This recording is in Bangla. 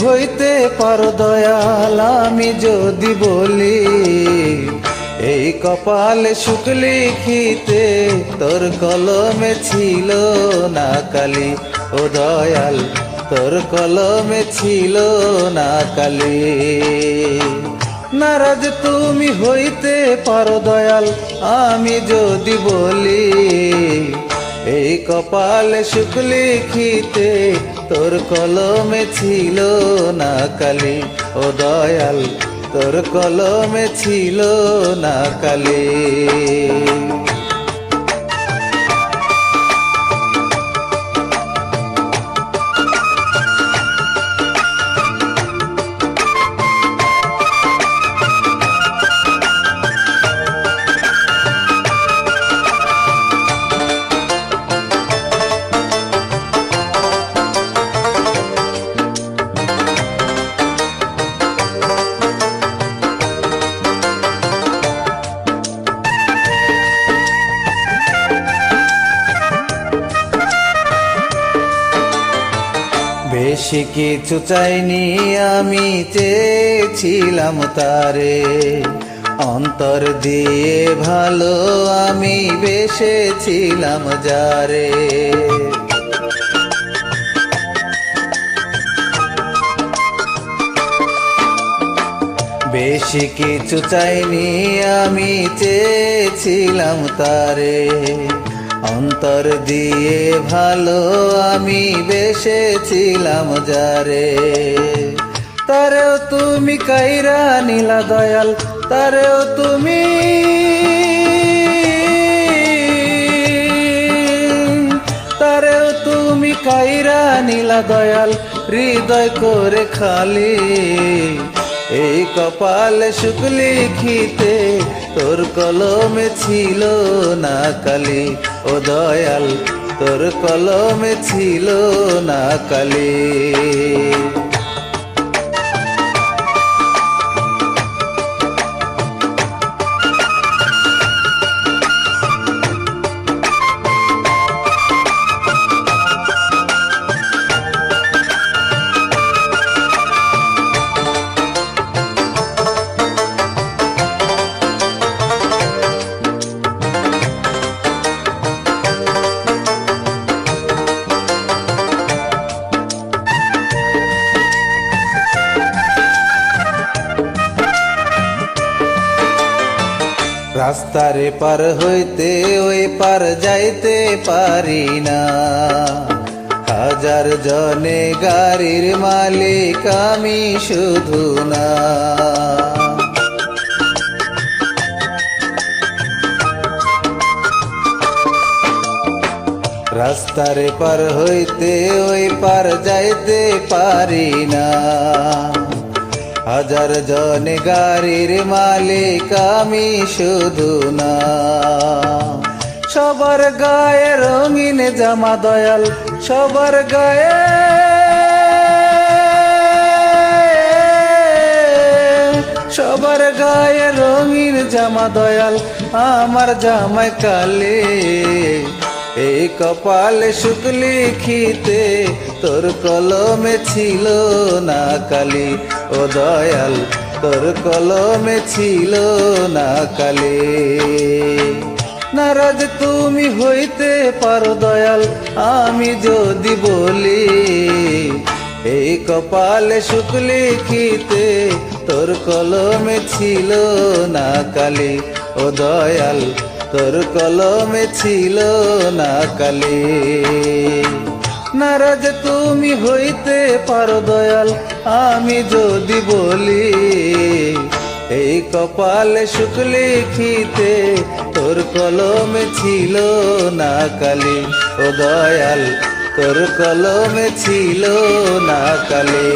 হইতে পারো দয়াল, আমি যদি বলি, এই কপালে সুখ লিখিতে তোর কলমে ছিল না কালি। ও দয়াল, তোর কলমে ছিল না কালি। নারাজ তুমি হইতে পারো দয়াল, আমি যদি বলি, এই কপালে সুখ লিখিতে তোর কলমে ছিল না কালি। ও দয়াল তোর কলমে ছিল না কালি। বেশি কিছু চাইনি, আমি চেয়েছিলাম তারে। অন্তর দিয়ে ভালো আমি বেসেছিলাম যারে। বেশি কিছু চাইনি, আমি চেয়েছিলাম তারে। অন্তর দিয়ে ভালো আমি বেসেছিলাম যারে। তারেও তুমি কাইরা নীলা দয়াল, তারেও তুমি তারেও তুমি কাইরা নীলা দয়াল, হৃদয় করে খালি। এই কপালে সুখ লিখিতে তোর কলমে ছিল না কালি। ও দয়াল, তোর কলমে ছিল না কালি। রাস্তারে পার হইতে ওই পার যাইতে পারি না। হাজার জনে গাড়ির মালিক আমি শুধু না। রাস্তারে পার হইতে ওই পার যাইতে পারি না। হাজার জন গাড়ির মালিক আমি শুধু না। সবার গায়ে রঙিন জামা দয়াল, সবার গায়ে সবার গায়ে রঙিন জামা দয়াল, আমার জামাই কালে। এই কপালে সুখ তোর কলমে ছিল না কালি ও দয়াল, তোর কলমে ছিল না কালি। নারাজ তুমি হইতে পারো দয়াল, আমি যদি বলি, এই কপালে সুখ লিখিতে তোর কলমে ছিল না কালি। ও দয়াল, তোর কলমে ছিল না কালি। নারাজ তুমি হইতে পারো দয়াল, আমি যদি বলি, এই কপালে সুখ লিখিতে তোর কলমে ছিল না কালি। ও দয়াল, তোর কলমে ছিল না কালি।